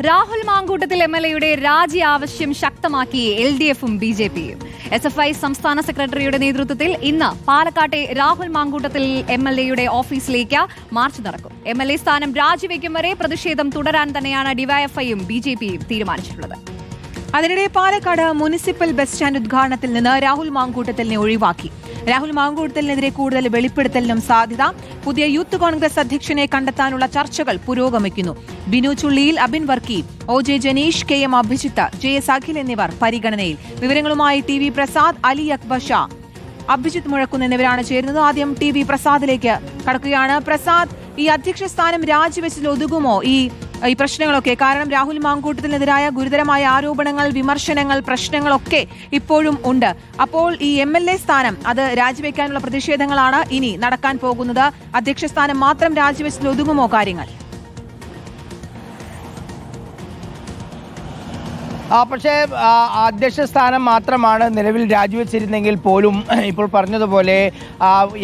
Rahul Mamkootathil M L എയുടെ രാജി ആവശ്യം ശക്തമാക്കി എൽ ഡി എഫും ബി ജെ പിയും. എസ് എഫ് ഐ സംസ്ഥാന സെക്രട്ടറിയുടെ നേതൃത്വത്തിൽ ഇന്ന് പാലക്കാട്ടെ രാഹുൽ മാങ്കൂട്ടത്തിൽ എം എൽ എയുടെ ഓഫീസിലേക്ക് മാർച്ച് നടക്കും. എം എൽ എ സ്ഥാനം രാജിവെക്കും വരെ പ്രതിഷേധം തുടരാൻ തന്നെയാണ് ഡിവൈഎഫ്ഐയും ബി ജെ പിയും തീരുമാനിച്ചിട്ടുള്ളത്. അതിനിടെ പാലക്കാട് മുനിസിപ്പൽ ബസ് സ്റ്റാൻഡ് ഉദ്ഘാടനത്തിൽ നിന്ന് രാഹുൽ മാങ്കൂട്ടത്തലിനെ ഒഴിവാക്കി. രാഹുൽ മാങ്കൂട്ടത്തലിനെതിരെ കൂടുതൽ വെളിപ്പെടുത്തലിനും സാധ്യത പുതിയ യൂത്ത് കോൺഗ്രസ് അധ്യക്ഷനെ കണ്ടെത്താനുള്ള ചർച്ചകൾ പുരോഗമിക്കുന്നു. Binu Chulliyil Abin Varkey O J Janeesh K M Abhijith J S Akhil എന്നിവർ പരിഗണനയിൽ. വിവരങ്ങളുമായി ടി വി പ്രസാദ് അലി അക്ബർ ഷാ. അഭിജിത്ത് മുഴക്കുന്ന് എന്നിവരാണ് ചേരുന്നത്. ആദ്യം ടി വി പ്രസാദിലേക്ക് കടക്കുകയാണ്. പ്രസാദ് ഈ അധ്യക്ഷ സ്ഥാനം രാജിവെച്ചതിൽ ഒതുങ്ങുമോ? ഈ ഈ പ്രശ്നങ്ങളൊക്കെ. കാരണം രാഹുൽ മാങ്കൂട്ടത്തിനെതിരായ ഗുരുതരമായ ആരോപണങ്ങൾ വിമർശനങ്ങൾ പ്രശ്നങ്ങളൊക്കെ ഇപ്പോഴും ഉണ്ട്. അപ്പോൾ ഈ എം എൽ എ സ്ഥാനം അത് രാജിവെക്കാനുള്ള പ്രതിഷേധങ്ങളാണ് ഇനി നടക്കാൻ പോകുന്നത്. അധ്യക്ഷ സ്ഥാനം മാത്രം രാജിവെച്ചതിൽ ഒതുങ്ങുമോ കാര്യങ്ങൾ? പക്ഷേ അധ്യക്ഷ സ്ഥാനം മാത്രമാണ് നിലവിൽ രാജിവെച്ചിരുന്നെങ്കിൽ പോലും ഇപ്പോൾ പറഞ്ഞതുപോലെ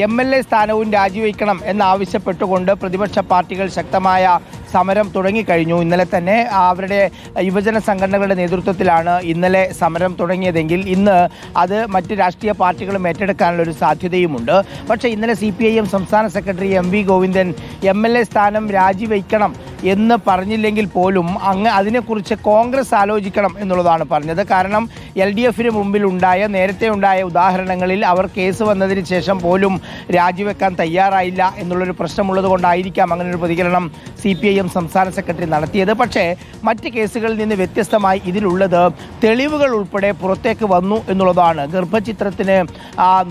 എം എൽ എ സ്ഥാനവും രാജിവെക്കണം എന്നാവശ്യപ്പെട്ടുകൊണ്ട് പ്രതിപക്ഷ പാർട്ടികൾ ശക്തമായ സമരം തുടങ്ങിക്കഴിഞ്ഞു. ഇന്നലെ തന്നെ അവരുടെ യുവജന സംഘടനകളുടെ നേതൃത്വത്തിലാണ് ഇന്നലെ സമരം തുടങ്ങിയതെങ്കിൽ ഇന്ന് അത് മറ്റ് രാഷ്ട്രീയ പാർട്ടികളും ഏറ്റെടുക്കാനുള്ള ഒരു സാധ്യതയുമുണ്ട്. പക്ഷേ ഇന്നലെ സി പി ഐ എം സംസ്ഥാന secretary M V Govindan M L A സ്ഥാനം രാജിവെക്കണം എന്ന് പറഞ്ഞില്ലെങ്കിൽ പോലും അങ്ങ് അതിനെക്കുറിച്ച് കോൺഗ്രസ് ആലോചിക്കണം എന്നുള്ളതാണ് പറഞ്ഞത്. കാരണം എൽ ഡി എഫിന് മുമ്പിൽ ഉണ്ടായ നേരത്തെ ഉണ്ടായ ഉദാഹരണങ്ങളിൽ അവർ കേസ് വന്നതിന് ശേഷം പോലും രാജിവെക്കാൻ തയ്യാറായില്ല എന്നുള്ളൊരു പ്രശ്നമുള്ളത് കൊണ്ടായിരിക്കാം അങ്ങനെ ഒരു പ്രതികരണം സി പി ഐ എം സംസ്ഥാന സെക്രട്ടറി നടത്തിയത്. പക്ഷേ മറ്റ് കേസുകളിൽ നിന്ന് വ്യത്യസ്തമായി ഇതിലുള്ളത് തെളിവുകൾ ഉൾപ്പെടെ പുറത്തേക്ക് വന്നു എന്നുള്ളതാണ്. ഗർഭചിത്രത്തിന്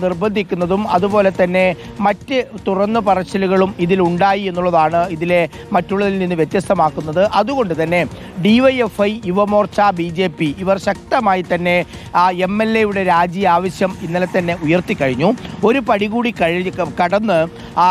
നിർബന്ധിക്കുന്നതും അതുപോലെ തന്നെ മറ്റ് തുറന്നു പറച്ചിലുകളും ഇതിലുണ്ടായി എന്നുള്ളതാണ് ഇതിലെ മറ്റുള്ളതിൽ നിന്ന് വ്യത്യസ്തമാക്കുന്നത്. അതുകൊണ്ട് തന്നെ DYFI Yuva Morcha B J P ഇവർ ശക്തമായി തന്നെ ആ എം എൽ എയുടെ രാജി ആവശ്യം ഇന്നലെ തന്നെ ഉയർത്തിക്കഴിഞ്ഞു ഒരു പടി കൂടി കഴി കടന്ന് ആ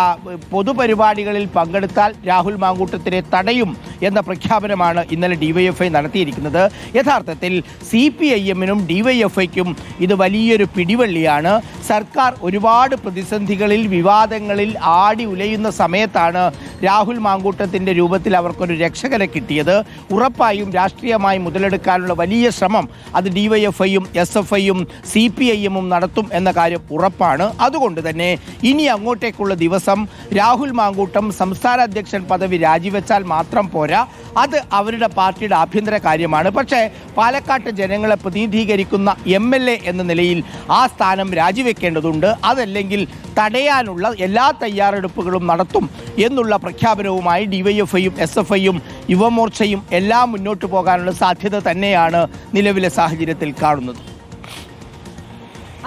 പൊതുപരിപാടികളിൽ പങ്കെടുത്താൽ രാഹുൽ മാങ്കൂട്ടത്തിനെ തടയും എന്ന പ്രഖ്യാപനമാണ് ഇന്നലെ ഡിവൈഎഫ്ഐ നടത്തിയിരിക്കുന്നത്. യഥാർത്ഥത്തിൽ സി പി ഐ എമ്മിനും ഡിവൈഎഫ്ഐക്കും ഇത് വലിയൊരു പിടിവള്ളിയാണ്. സർക്കാർ ഒരുപാട് പ്രതിസന്ധികളിൽ വിവാദങ്ങളിൽ ആടി ഉലയുന്ന സമയത്താണ് രാഹുൽ മാങ്കൂട്ടത്തിന്റെ രൂപത്തിൽ അവർക്കൊരു രക്ഷകനെ കിട്ടിയത്. ഉറപ്പായും രാഷ്ട്രീയമായി മുതലെടുക്കാനുള്ള വലിയ ശ്രമം അത് ഡിവൈഎഫ്ഐയും എസ് എഫ് ഐയും സി പി ഐ എമ്മും നടത്തും എന്ന കാര്യം ഉറപ്പാണ്. അതുകൊണ്ട് തന്നെ ഇനി അങ്ങോട്ടേക്കുള്ള ദിവസം രാഹുൽ മാങ്കൂട്ടം സംസ്ഥാന അധ്യക്ഷൻ പദവി രാജിവെച്ചാൽ മാത്രം പോരാ. അത് അവരുടെ പാർട്ടിയുടെ ആഭ്യന്തര കാര്യമാണ്. പക്ഷേ പാലക്കാട്ട് ജനങ്ങളെ പ്രതിനിധീകരിക്കുന്ന എം എൽ എ എന്ന നിലയിൽ ആ സ്ഥാനം രാജിവെക്കേണ്ടതുണ്ട്. അതല്ലെങ്കിൽ തടയാനുള്ള എല്ലാ തയ്യാറെടുപ്പുകളും നടത്തും എന്നുള്ള പ്രഖ്യാപനവുമായി ഡിവൈഎഫ്ഐയും എസ് എഫ് ഐയും യുവമോർച്ചയും എല്ലാം മുന്നോട്ട് പോകാനുള്ള സാധ്യത തന്നെയാണ് നിലവിലെ സാഹചര്യത്തിൽ കാണുന്നത്.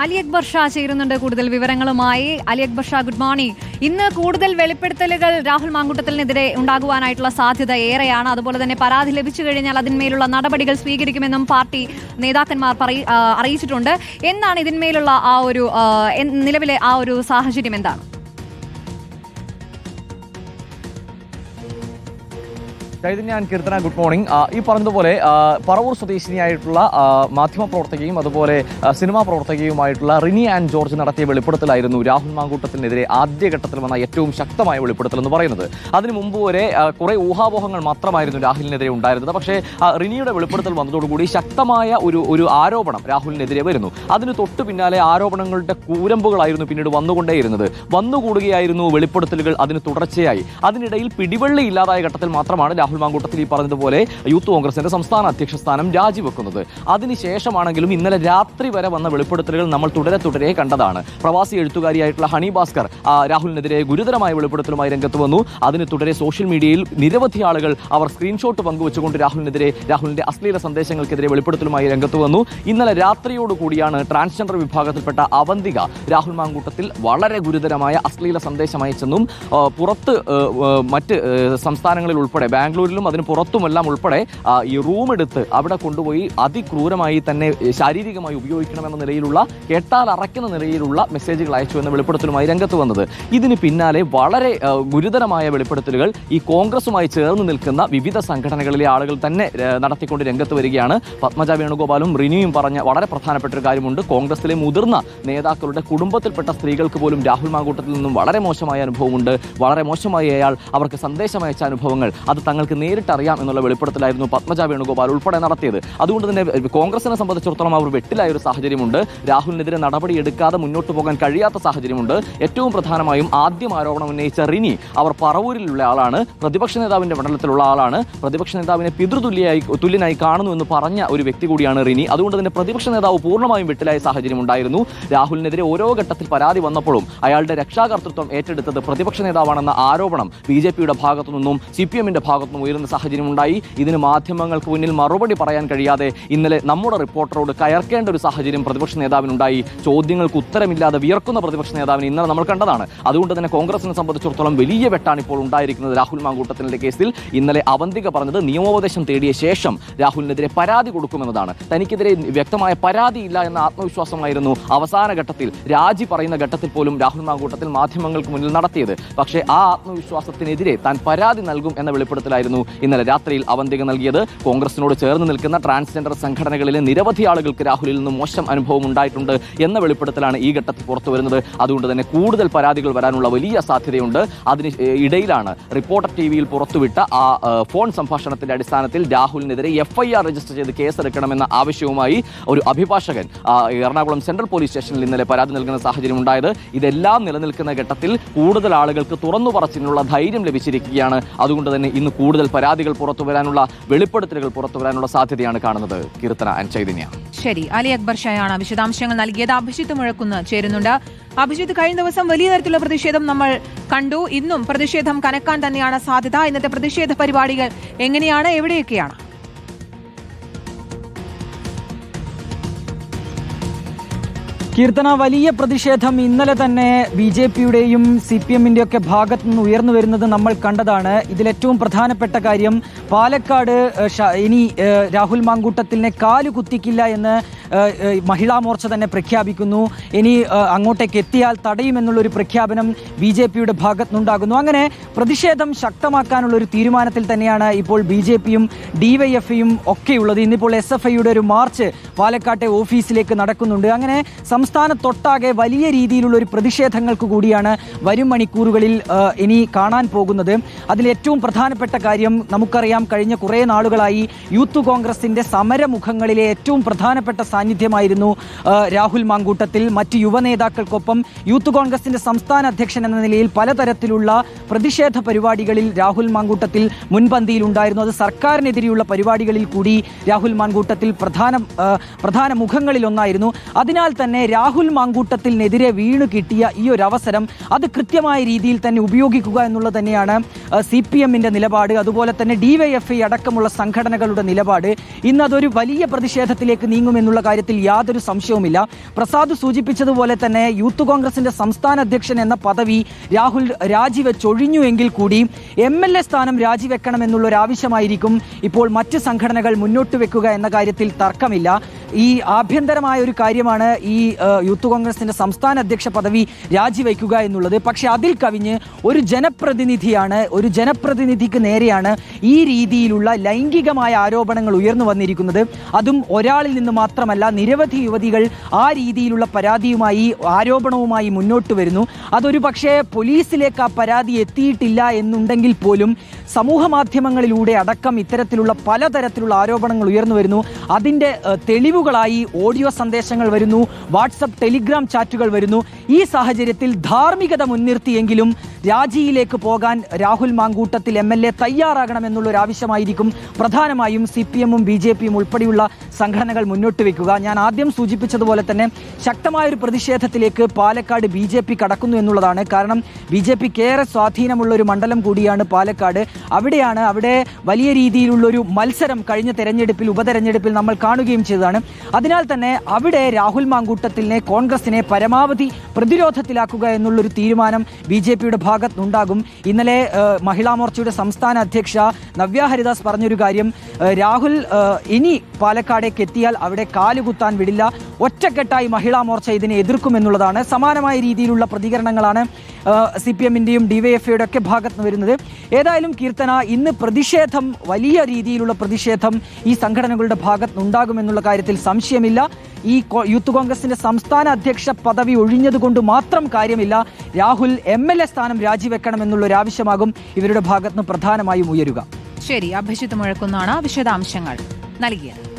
അലി അക്ബർ ഷാ ചേരുന്നുണ്ട് കൂടുതൽ വിവരങ്ങളുമായി. അലി അക്ബർ ഷാ ഗുഡ് മോർണിംഗ് ഇന്ന് കൂടുതൽ വെളിപ്പെടുത്തലുകൾ രാഹുൽ മാങ്കൂട്ടത്തിനെതിരെ ഉണ്ടാകുവാനായിട്ടുള്ള സാധ്യത ഏറെയാണ്. അതുപോലെ തന്നെ പരാതി ലഭിച്ചു കഴിഞ്ഞാൽ അതിന്മേലുള്ള നടപടികൾ സ്വീകരിക്കുമെന്നും പാർട്ടി നേതാക്കന്മാർ അറിയിച്ചിട്ടുണ്ട്. എന്താണ് ഇതിന്മേലുള്ള ആ ഒരു നിലവിലെ ആ ഒരു സാഹചര്യം എന്താണ്? ചൈതന്യാൻ കീർത്തന ഗുഡ് മോർണിംഗ് ഈ പറഞ്ഞതുപോലെ പറവൂർ സ്വദേശിനിയായിട്ടുള്ള മാധ്യമ മാധ്യമപ്രവർത്തകയും അതുപോലെ സിനിമാ പ്രവർത്തകയുമായിട്ടുള്ള റിനി ആൻഡ് ജോർജ് നടത്തിയ വെളിപ്പെടുത്തലായിരുന്നു രാഹുൽ മാങ്കൂട്ടത്തിനെതിരെ ആദ്യഘട്ടത്തിൽ വന്ന ഏറ്റവും ശക്തമായ വെളിപ്പെടുത്തൽ എന്ന് പറയുന്നത്. അതിനു മുമ്പ് വരെ കുറേ ഊഹാപോഹങ്ങൾ മാത്രമായിരുന്നു രാഹുലിനെതിരെ ഉണ്ടായിരുന്നത്. പക്ഷേ റിനിയുടെ വെളിപ്പെടുത്തൽ വന്നതോടുകൂടി ശക്തമായ ഒരു ഒരു ആരോപണം രാഹുലിനെതിരെ വരുന്നു. അതിന് തൊട്ടു പിന്നാലെ ആരോപണങ്ങളുടെ കൂരമ്പുകളായിരുന്നു പിന്നീട് വന്നുകൊണ്ടേയിരുന്നത്. വന്നുകൂടുകയായിരുന്നു വെളിപ്പെടുത്തലുകൾ അതിന് തുടർച്ചയായി. അതിനിടയിൽ പിടിവള്ളി ഇല്ലാതായ ഘട്ടത്തിൽ മാത്രമാണ് രാഹുൽ മാങ്കൂട്ടത്തിൽ ഈ പറഞ്ഞതുപോലെ യൂത്ത് കോൺഗ്രസിന്റെ സംസ്ഥാന അധ്യക്ഷ സ്ഥാനം രാജിവെക്കുന്നത്. അതിനുശേഷമാണെങ്കിലും ഇന്നലെ രാത്രി വരെ വന്ന വെളിപ്പെടുത്തലുകൾ നമ്മൾ തുടരെ തുടരെ കണ്ടതാണ്. പ്രവാസി എഴുത്തുകാരിയായിട്ടുള്ള ഹണി ഭാസ്കർ രാഹുലിനെതിരെ ഗുരുതരമായ വെളിപ്പെടുത്തലുമായി രംഗത്ത് വന്നു. അതിന് തുടരെ സോഷ്യൽ മീഡിയയിൽ നിരവധി ആളുകൾ അവർ സ്ക്രീൻഷോട്ട് പങ്കുവെച്ചുകൊണ്ട് രാഹുലിനെതിരെ രാഹുലിന്റെ അശ്ലീല സന്ദേശങ്ങൾക്കെതിരെ വെളിപ്പെടുത്തലുമായി രംഗത്ത് വന്നു. ഇന്നലെ രാത്രിയോട് കൂടിയാണ് ട്രാൻസ്ജെൻഡർ വിഭാഗത്തിൽപ്പെട്ട അവന്തിക രാഹുൽ മാങ്കൂട്ടത്തിൽ വളരെ ഗുരുതരമായ അശ്ലീല സന്ദേശം അയച്ചെന്നും പുറത്ത് മറ്റ് സംസ്ഥാനങ്ങളിൽ ഉൾപ്പെടെ ബാംഗ്ലൂരിലും അതിന് പുറത്തുമെല്ലാം ഉൾപ്പെടെ ഈ റൂം എടുത്ത് അവിടെ കൊണ്ടുപോയി അതിക്രൂരമായി തന്നെ ശാരീരികമായി ഉപയോഗിക്കണമെന്ന നിലയിലുള്ള കേട്ടാൽ അറയ്ക്കുന്ന നിലയിലുള്ള മെസ്സേജുകൾ അയച്ചു എന്ന വെളിപ്പെടുത്തലുമായി രംഗത്ത് വന്നത്. ഇതിന് പിന്നാലെ വളരെ ഗുരുതരമായ വെളിപ്പെടുത്തലുകൾ ഈ കോൺഗ്രസുമായി ചേർന്ന് നിൽക്കുന്ന വിവിധ സംഘടനകളിലെ ആളുകൾ തന്നെ നടത്തിക്കൊണ്ട് രംഗത്ത് വരികയാണ്. പത്മജ വേണുഗോപാലും റിനിയും പറഞ്ഞ വളരെ പ്രധാനപ്പെട്ട ഒരു കാര്യമുണ്ട്. കോൺഗ്രസിലെ മുതിർന്ന നേതാക്കളുടെ കുടുംബത്തിൽപ്പെട്ട സ്ത്രീകൾക്ക് പോലും രാഹുൽ മാങ്കൂട്ടത്തിൽ നിന്നും വളരെ മോശമായ അനുഭവമുണ്ട്. വളരെ മോശമായി അയാൾ അവർക്ക് സന്ദേശം അയച്ച അനുഭവങ്ങൾ. അത് തങ്ങൾക്ക് തങ്ങൾക്ക് നേരിട്ട് അറിയാം എന്നുള്ള വെളിപ്പെടുത്തലായിരുന്നു പത്മജ വേണുഗോപാൽ ഉൾപ്പെടെ നടത്തിയത്. അതുകൊണ്ട് തന്നെ കോൺഗ്രസിനെ സംബന്ധിച്ചിടത്തോളം അവർ വെട്ടിലായ ഒരു സാഹചര്യമുണ്ട്. രാഹുലിനെതിരെ നടപടി എടുക്കാതെ മുന്നോട്ട് പോകാൻ കഴിയാത്ത സാഹചര്യമുണ്ട്. ഏറ്റവും പ്രധാനമായും ആദ്യം ആരോപണം ഉന്നയിച്ച റിനി അവർ പറവൂരിലുള്ള ആളാണ്. പ്രതിപക്ഷ നേതാവിന്റെ മണ്ഡലത്തിലുള്ള ആളാണ്. പ്രതിപക്ഷ നേതാവിനെ പിതൃതുല്യായി തുല്യനായി കാണുന്നു എന്ന് പറഞ്ഞ ഒരു വ്യക്തി കൂടിയാണ് റിനി. അതുകൊണ്ട് തന്നെ പ്രതിപക്ഷ നേതാവ് പൂർണമായും വെട്ടിലായ സാഹചര്യം ഉണ്ടായിരുന്നു. രാഹുലിനെതിരെ ഓരോ ഘട്ടത്തിൽ പരാതി വന്നപ്പോഴും അയാളുടെ രക്ഷാകർത്തൃത്വം ഏറ്റെടുത്തത് പ്രതിപക്ഷ നേതാവാണെന്ന ആരോപണം ബി ജെ പിയുടെ ഭാഗത്തുനിന്നും സി പി എമ്മിന്റെ ഭാഗത്തു നിന്നും ഉയരുന്ന സാഹചര്യം ഉണ്ടായി. ഇതിന് മാധ്യമങ്ങൾക്ക് മുന്നിൽ മറുപടി പറയാൻ കഴിയാതെ ഇന്നലെ നമ്മുടെ റിപ്പോർട്ടറോട് കയർക്കേണ്ട ഒരു സാഹചര്യം പ്രതിപക്ഷ നേതാവിനുണ്ടായി. ചോദ്യങ്ങൾക്ക് ഉത്തരമില്ലാതെ വിയർക്കുന്ന പ്രതിപക്ഷ നേതാവിനെ ഇന്നലെ നമ്മൾ കണ്ടതാണ്. അതുകൊണ്ട് തന്നെ കോൺഗ്രസിനെ സംബന്ധിച്ചിടത്തോളം വലിയ വെട്ടാണ് ഇപ്പോൾ ഉണ്ടായിരിക്കുന്നത് രാഹുൽ മാങ്കൂട്ടത്തിന്റെ കേസിൽ. ഇന്നലെ അവന്തിക പറഞ്ഞത് നിയമോപദേശം തേടിയ ശേഷം രാഹുലിനെതിരെ പരാതി കൊടുക്കുമെന്നതാണ്. തനിക്കെതിരെ വ്യക്തമായ പരാതിയില്ല എന്ന ആത്മവിശ്വാസമായിരുന്നു അവസാന ഘട്ടത്തിൽ. രാജി പറയുന്ന ഘട്ടത്തിൽ പോലും രാഹുൽ മാങ്കൂട്ടത്തിൽ മാധ്യമങ്ങൾക്ക് മുന്നിൽ നടത്തിയത്. പക്ഷേ ആ ആത്മവിശ്വാസത്തിനെതിരെ താൻ പരാതി നൽകും എന്ന വെളിപ്പെടുത്തലായിരുന്നു ഇന്നലെ രാത്രിയിൽ അവന്തിക നൽകിയത് കോൺഗ്രസിനോട് ചേർന്ന് നിൽക്കുന്ന ട്രാൻസ്ജെൻഡർ സംഘടനകളിലെ നിരവധി ആളുകൾക്ക് രാഹുലിൽ നിന്നും മോശം അനുഭവം ഉണ്ടായിട്ടുണ്ട് എന്ന വെളിപ്പെടുത്തലാണ് ഈ ഘട്ടത്തിൽ പുറത്തു വരുന്നത്. അതുകൊണ്ട് തന്നെ കൂടുതൽ പരാതികൾ വരാനുള്ള വലിയ സാധ്യതയുണ്ട്. അതിന് ഇടയിലാണ് റിപ്പോർട്ടർ ടി വിയിൽ പുറത്തുവിട്ട ആ, ഫോൺ സംഭാഷണത്തിന്റെ അടിസ്ഥാനത്തിൽ രാഹുലിനെതിരെ എഫ് ഐ ആർ രജിസ്റ്റർ ചെയ്ത് കേസെടുക്കണമെന്ന ആവശ്യവുമായി ഒരു അഭിഭാഷകൻ എറണാകുളം സെൻട്രൽ പോലീസ് സ്റ്റേഷനിൽ ഇന്നലെ പരാതി നൽകുന്ന സാഹചര്യം ഉണ്ടായത് ഇതെല്ലാം നിലനിൽക്കുന്ന ഘട്ടത്തിൽ കൂടുതൽ ആളുകൾക്ക് തുറന്നു പറച്ചിനുള്ള ധൈര്യം ലഭിച്ചിരിക്കുകയാണ്. അതുകൊണ്ട് തന്നെ ഇന്ന് കൂടുതൽ പരാതികൾ പുറത്തു വരാനുള്ള വെളിപ്പെടുത്തലുകൾ പുറത്തു വരാനുള്ള സാധ്യതയാണ് കാണുന്നത്. കീർത്തന ആൻഡ് ചൈതന്യ. ശരി അലി അക്ബർ ഷായാണ് വിശദാംശങ്ങൾ നൽകിയത്. അഭിജിത്ത് മുഴക്കുന്ന് ചേരുന്നുണ്ട്. അഭിജിത്ത് കഴിഞ്ഞ ദിവസം വലിയ തരത്തിലുള്ള പ്രതിഷേധം നമ്മൾ കണ്ടു. ഇന്നും പ്രതിഷേധം കനക്കാൻ തന്നെയാണ് സാധ്യത. ഇന്നത്തെ പ്രതിഷേധ പരിപാടികൾ എങ്ങനെയാണ്? എവിടെയൊക്കെയാണ്? കീർത്തന വലിയ പ്രതിഷേധം ഇന്നലെ തന്നെ ബി ജെ പിയുടെയും സി പി എമ്മിന്റെ ഒക്കെ ഭാഗത്തു നിന്ന് ഉയർന്നു വരുന്നത് നമ്മൾ കണ്ടതാണ്. ഇതിലേറ്റവും പ്രധാനപ്പെട്ട കാര്യം പാലക്കാട് ഇനി രാഹുൽ മാങ്കൂട്ടത്തിനെ കാൽ കുത്തിക്കില്ല എന്ന് മഹിളാ മോർച്ച തന്നെ പ്രഖ്യാപിക്കുന്നു. ഇനി അങ്ങോട്ടേക്ക് എത്തിയാൽ തടയുമെന്നുള്ളൊരു പ്രഖ്യാപനം ബി ജെ പിയുടെ ഭാഗത്തുനിന്നുണ്ടാകുന്നു. അങ്ങനെ പ്രതിഷേധം ശക്തമാക്കാനുള്ള ഒരു തീരുമാനത്തിൽ തന്നെയാണ് ഇപ്പോൾ ബി ജെ പിയും ഡിവൈഎഫ്ഐയും ഒക്കെയുള്ളത്. ഇന്നിപ്പോൾ എസ് എഫ് ഐയുടെ ഒരു മാർച്ച് പാലക്കാട്ടെ ഓഫീസിലേക്ക് നടക്കുന്നുണ്ട്. അങ്ങനെ സംസ്ഥാനത്തൊട്ടാകെ വലിയ രീതിയിലുള്ള ഒരു പ്രതിഷേധങ്ങൾക്ക് കൂടിയാണ് വരും മണിക്കൂറുകളിൽ ഇനി കാണാൻ പോകുന്നത്. അതിൽ ഏറ്റവും പ്രധാനപ്പെട്ട കാര്യം നമുക്കറിയാം കഴിഞ്ഞ കുറേ നാളുകളായി യൂത്ത് കോൺഗ്രസിന്റെ സമരമുഖങ്ങളിലെ ഏറ്റവും പ്രധാനപ്പെട്ട സാന്നിധ്യമായിരുന്നു രാഹുൽ മാങ്കൂട്ടത്തിൽ. മറ്റ് യുവനേതാക്കൾക്കൊപ്പം യൂത്ത് കോൺഗ്രസിന്റെ സംസ്ഥാന അധ്യക്ഷൻ എന്ന നിലയിൽ പലതരത്തിലുള്ള പ്രതിഷേധ പരിപാടികളിൽ രാഹുൽ മാങ്കൂട്ടത്തിൽ മുൻപന്തിയിൽ ഉണ്ടായിരുന്നു അത് സർക്കാരിനെതിരെയുള്ള പരിപാടികളിൽ കൂടി രാഹുൽ മാങ്കൂട്ടത്തിൽ പ്രധാന പ്രധാന മുഖങ്ങളിലൊന്നായിരുന്നു അതിനാൽ തന്നെ രാഹുൽ മാങ്കൂട്ടത്തിനെതിരെ വീണു കിട്ടിയ ഈ ഒരു അവസരം അത് കൃത്യമായ രീതിയിൽ തന്നെ ഉപയോഗിക്കുക എന്നുള്ളത് തന്നെയാണ് സി പി എമ്മിന്റെ നിലപാട്. അതുപോലെ തന്നെ ഡി വൈ എഫ് ഐ അടക്കമുള്ള സംഘടനകളുടെ നിലപാട്. ഇന്ന് അതൊരു വലിയ പ്രതിഷേധത്തിലേക്ക് നീങ്ങുമെന്നുള്ള കാര്യത്തിൽ യാതൊരു സംശയവുമില്ല. പ്രസാദ് സൂചിപ്പിച്ചതുപോലെ തന്നെ യൂത്ത് കോൺഗ്രസിന്റെ സംസ്ഥാന അധ്യക്ഷൻ എന്ന പദവി രാഹുൽ രാജിവെച്ചൊഴിഞ്ഞു എങ്കിൽ കൂടി എം എൽ എ സ്ഥാനം രാജിവെക്കണമെന്നുള്ളൊരാവശ്യമായിരിക്കും. ഇപ്പോൾ മറ്റ് സംഘടനകൾ മുന്നോട്ട് വെക്കുക എന്ന കാര്യത്തിൽ തർക്കമില്ല. ഈ ആഭ്യന്തരമായ ഒരു കാര്യമാണ് ഈ യൂത്ത് കോൺഗ്രസിന്റെ സംസ്ഥാന അധ്യക്ഷ പദവി രാജിവെക്കുക എന്നുള്ളത്. പക്ഷെ അതിൽ കവിഞ്ഞ് ഒരു ജനപ്രതിനിധിയാണ് ഒരു ജനപ്രതിനിധിക്ക് നേരെയാണ് ഈ രീതിയിലുള്ള ലൈംഗികമായ ആരോപണങ്ങൾ ഉയർന്നു വന്നിരിക്കുന്നത്. അതും ഒരാളിൽ നിന്ന് മാത്രമല്ല നിരവധി യുവതികൾ ആ രീതിയിലുള്ള പരാതിയുമായി ആരോപണവുമായി മുന്നോട്ട് വരുന്നു. അതൊരു പക്ഷേ പോലീസിലേക്ക് ആ പരാതി എത്തിയിട്ടില്ല എന്നുണ്ടെങ്കിൽ പോലും സമൂഹ മാധ്യമങ്ങളിലൂടെ അടക്കം ഇത്തരത്തിലുള്ള പലതരത്തിലുള്ള ആരോപണങ്ങൾ ഉയർന്നു വരുന്നു. അതിന്റെ ഏഹ്, തെളിവുകളായി ഓഡിയോ സന്ദേശങ്ങൾ വരുന്നു വാട്സപ്പ് ടെലിഗ്രാം ചാറ്റുകൾ വരുന്നു. ഈ സാഹചര്യത്തിൽ ധാർമ്മികത മുൻനിർത്തിയെങ്കിലും രാജിയിലേക്ക് പോകാൻ Rahul Mamkootathil M L A തയ്യാറാകണമെന്നുള്ളൊരാവശ്യമായിരിക്കും. പ്രധാനമായും സി പി എമ്മും ബി ജെ പിയും ഉൾപ്പെടെയുള്ള സംഘടനകൾ മുന്നോട്ട് വെക്കുക. ഞാൻ ആദ്യം സൂചിപ്പിച്ചതുപോലെ തന്നെ ശക്തമായ ഒരു പ്രതിഷേധത്തിലേക്ക് പാലക്കാട് ബി ജെ പി കടക്കുന്നു എന്നുള്ളതാണ്. കാരണം ബി ജെ പിക്ക് ഏറെ സ്വാധീനമുള്ള ഒരു മണ്ഡലം കൂടിയാണ് പാലക്കാട്. അവിടെയാണ് അവിടെ വലിയ രീതിയിലുള്ളൊരു മത്സരം കഴിഞ്ഞ തെരഞ്ഞെടുപ്പിൽ ഉപതെരഞ്ഞെടുപ്പിൽ നമ്മൾ കാണുകയും ചെയ്തതാണ്. അതിനാൽ തന്നെ അവിടെ രാഹുൽ മാങ്കൂട്ടത്തിനെ കോൺഗ്രസിനെ പരമാവധി പ്രതിരോധത്തിലാക്കുക എന്നുള്ളൊരു തീരുമാനം ബി ജെ പിയുടെ ഭാഗത്തുനിന്നുണ്ടാകും. ഇന്നലെ മഹിളാ മോർച്ചയുടെ സംസ്ഥാന അധ്യക്ഷ നവ്യ ഹരിദാസ് പറഞ്ഞൊരു കാര്യം രാഹുൽ ഇനി ഇനി പാലക്കാടേക്ക് എത്തിയാൽ അവിടെ കാലുകുത്താൻ വിടില്ല. ഒറ്റക്കെട്ടായി മഹിളാ മോർച്ച ഇതിനെ എതിർക്കുമെന്നുള്ളതാണ് സമാനമായ രീതിയിലുള്ള പ്രതികരണങ്ങളാണ് സി പി എമ്മിന്റെയും ഡി വൈ എഫ് ഐയുടെ ഒക്കെ ഭാഗത്ത് നിന്ന് വരുന്നത്. ഏതായാലും കീർത്തന ഇന്ന് പ്രതിഷേധം വലിയ രീതിയിലുള്ള പ്രതിഷേധം ഈ സംഘടനകളുടെ ഭാഗത്ത് നിന്നുണ്ടാകുമെന്നുള്ള കാര്യത്തിൽ സംശയമില്ല. ഈ യൂത്ത് കോൺഗ്രസിന്റെ സംസ്ഥാന അധ്യക്ഷ പദവി ഒഴിഞ്ഞതുകൊണ്ട് മാത്രം കാര്യമില്ല. രാഹുൽ എം എൽ എ സ്ഥാനം രാജിവെക്കണമെന്നുള്ള ഒരു ആവശ്യമാകും. ഇവരുടെ ഭാഗത്ത് നിന്ന് പ്രധാനമായും ഉയരുക. ശരി അഭിജിത്ത് മുഴക്കുന്നാണ് വിശദാംശങ്ങൾ. നൽകിയത്.